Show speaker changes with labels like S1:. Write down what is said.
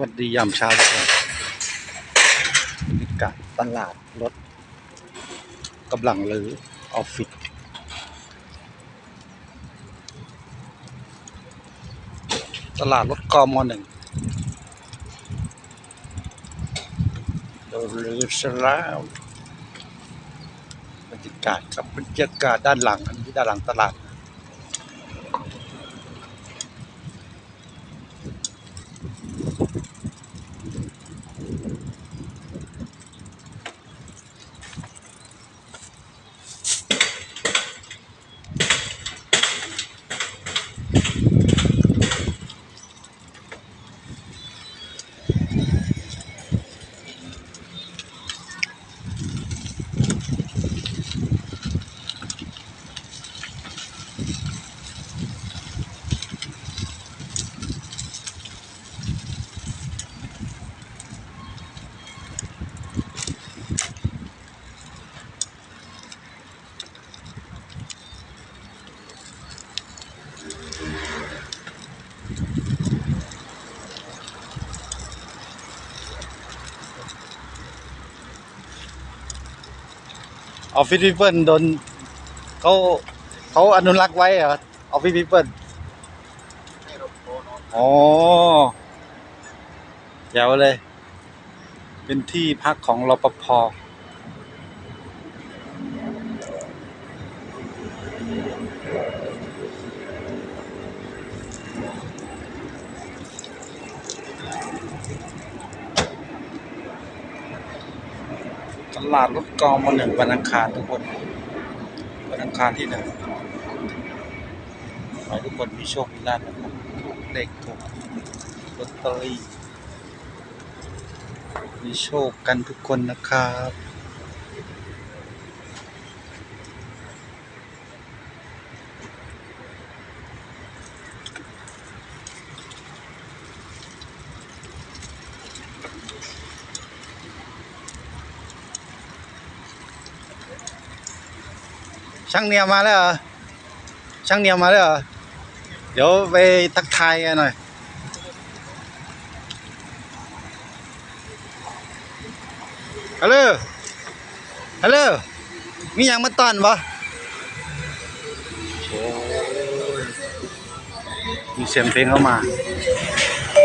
S1: วัสดียามเช้าทุกคนบรรยากาศตลาดรถกำลังรื้อออฟฟิศตลาดรถกมหนึ่งโดนรื้อซะแล้วบรรยากาศกับบรรยากาศด้านหลัง อันนี้ด้านหลังตลาด ออฟฟิศพิเปิลโดนเขาเขาอนุรักษ์ไว้เหรอออฟฟิศพิเปิลอ๋อแจ๋วเลย เป็นที่พักของรปภ ลาดรถกองมาหนึ่งวันอังคารทุกคน วันอังคารที่หนึ่งขอให้ทุกคนมีโชค มีลาภนะครับถูกเลขถูกลอตเตอรี่มีโชคกันทุกคนนะครับ ช่างเนียมมาแล้วเหรอช่างเนียมมาแล้วเหรอเดี๋ยวไปทักทายกันหน่อยฮัลโหลฮัลโหลมียังมาต้อนบ่มีเสียงเพลงเข้ามา